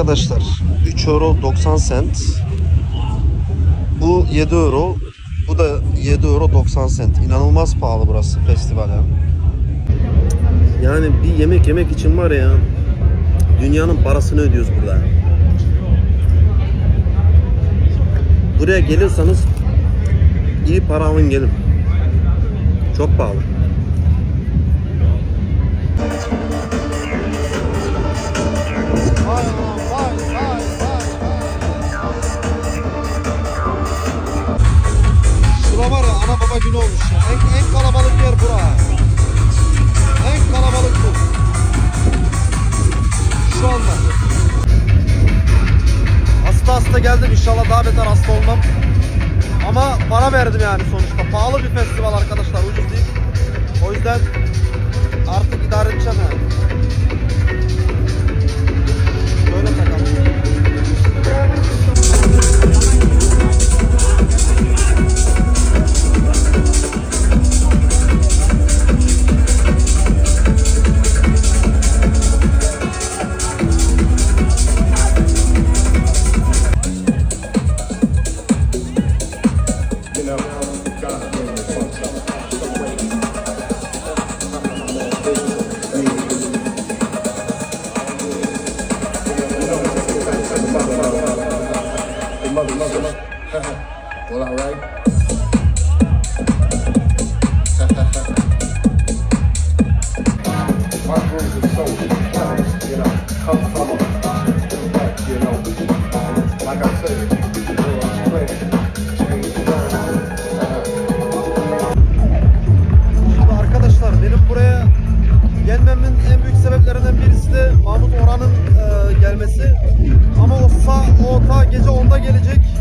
arkadaşlar 3 euro 90 cent. Bu 7 euro. Bu da 7 euro 90 cent. İnanılmaz pahalı burası festival ya. Yani bir yemek yemek için var ya dünyanın parasını ödüyoruz burada. Buraya geliyorsanız iyi para alın gelin. Çok pahalı. Baba günü olmuş. En, en kalabalık yer bura. En kalabalık bu. Şu anda. Hasta hasta geldim inşallah daha beter hasta olmam. Ama para verdim yani sonuçta. Pahalı bir festival arkadaşlar ucuz değil. O yüzden Mother, mother, mother. Well, all right. My sebeplerinden birisi de Mahmut Orhan'ın e, gelmesi. Ama gelecek.